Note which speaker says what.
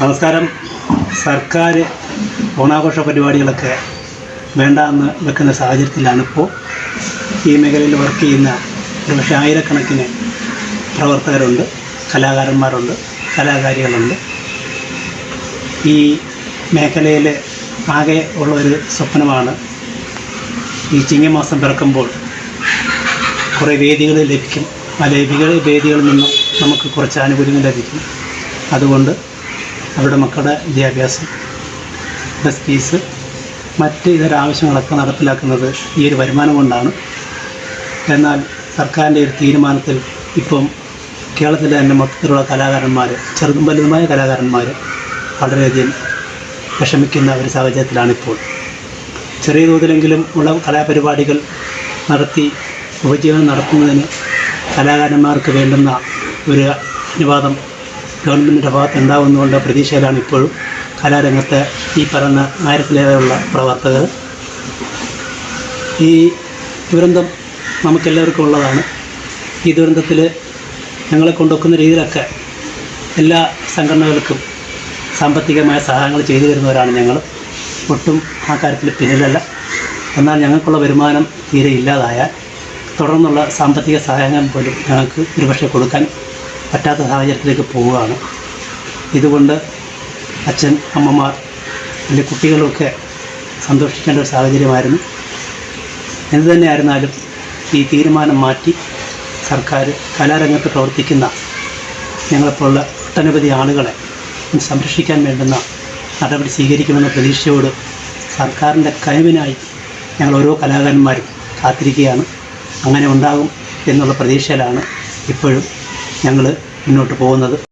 Speaker 1: നമസ്കാരം. സർക്കാർ ഓണാഘോഷ പരിപാടികളൊക്കെ വേണ്ട എന്ന് വെക്കുന്ന സാഹചര്യത്തിലാണ് ഇപ്പോൾ ഈ മേഖലയിൽ വർക്ക് ചെയ്യുന്ന ഒരുപക്ഷെ ആയിരക്കണക്കിന് പ്രവർത്തകരുണ്ട് കലാകാരന്മാരുണ്ട് കലാകാരികളുണ്ട്. ഈ മേഖലയിൽ ആകെ ഉള്ള ഒരു സ്വപ്നമാണ് ഈ ചിങ്ങമാസം പിറക്കുമ്പോൾ കുറേ വേദികൾ ലഭിക്കും. ആ ലഭികൾ വേദികളിൽ നിന്നും നമുക്ക് കുറച്ച് ആനുകൂല്യങ്ങൾ ലഭിക്കും. അതുകൊണ്ട് അവരുടെ മക്കളുടെ വിദ്യാഭ്യാസം ബസ് ഫീസ് മറ്റ് ഇതര ആവശ്യങ്ങളൊക്കെ നടപ്പിലാക്കുന്നത് ഈ ഒരു വരുമാനം കൊണ്ടാണ്. എന്നാൽ സർക്കാരിന്റെ ഒരു തീരുമാനത്തിൽ ഇപ്പം കേരളത്തിലെ തന്നെ മൊത്തത്തിലുള്ള കലാകാരന്മാർ ചെറുതും വലുതുമായ കലാകാരന്മാർ വളരെയധികം വിഷമിക്കുന്ന ഒരു സാഹചര്യത്തിലാണിപ്പോൾ. ചെറിയ തോതിലെങ്കിലും ഉള്ള കലാപരിപാടികൾ നടത്തി ഉപജീവനം നടത്തുന്നതിന് കലാകാരന്മാർക്ക് വേണ്ടുന്ന ഒരു അനുവാദം ഗവൺമെന്റിന്റെ ഭാഗത്ത് ഉണ്ടാകുന്നതുകൊണ്ട് പ്രതീക്ഷയിലാണ് ഇപ്പോഴും കലാരംഗത്ത് ഈ പറഞ്ഞ ആയിരത്തിലേറെയുള്ള പ്രവർത്തകർ. ഈ ദുരന്തം നമുക്കെല്ലാവർക്കും ഉള്ളതാണ്. ഈ ദുരന്തത്തിൽ ഞങ്ങളെ കൊണ്ടൊക്കുന്ന രീതിയിലൊക്കെ എല്ലാ സംഘടനകൾക്കും സാമ്പത്തികമായ സഹായങ്ങൾ ചെയ്തു തരുന്നവരാണ് ഞങ്ങൾ ഒട്ടും ആ കാര്യത്തിൽ പിന്നിലല്ല. എന്നാൽ ഞങ്ങൾക്കുള്ള വരുമാനം തീരെ ഇല്ലാതായാൽ തുടർന്നുള്ള സാമ്പത്തിക സഹായങ്ങൾ പോലും ഞങ്ങൾക്ക് ഒരുപക്ഷെ കൊടുക്കാൻ പറ്റാത്ത സാഹചര്യത്തിലേക്ക് പോവുകയാണ്. ഇതുകൊണ്ട് അച്ഛൻ അമ്മമാർ അല്ലെങ്കിൽ കുട്ടികളൊക്കെ സന്തോഷിക്കേണ്ട ഒരു സാഹചര്യമായിരുന്നു. എന്തു തന്നെയായിരുന്നാലും ഈ തീരുമാനം മാറ്റി സർക്കാർ കലാരംഗത്ത് പ്രവർത്തിക്കുന്ന ഞങ്ങളെപ്പോലുള്ള ഒട്ടനവധി ആളുകളെ സംരക്ഷിക്കാൻ വേണ്ടുന്ന നടപടി സ്വീകരിക്കുമെന്ന പ്രതീക്ഷയോട് സർക്കാരിന്റെ കഴിവിനായി ഞങ്ങൾ ഓരോ കലാകാരന്മാരും കാത്തിരിക്കുകയാണ്. അങ്ങനെ ഉണ്ടാകും എന്നുള്ള പ്രതീക്ഷയിലാണ് ഇപ്പോഴും ഞങ്ങൾ മുന്നോട്ട് പോകുന്നത്.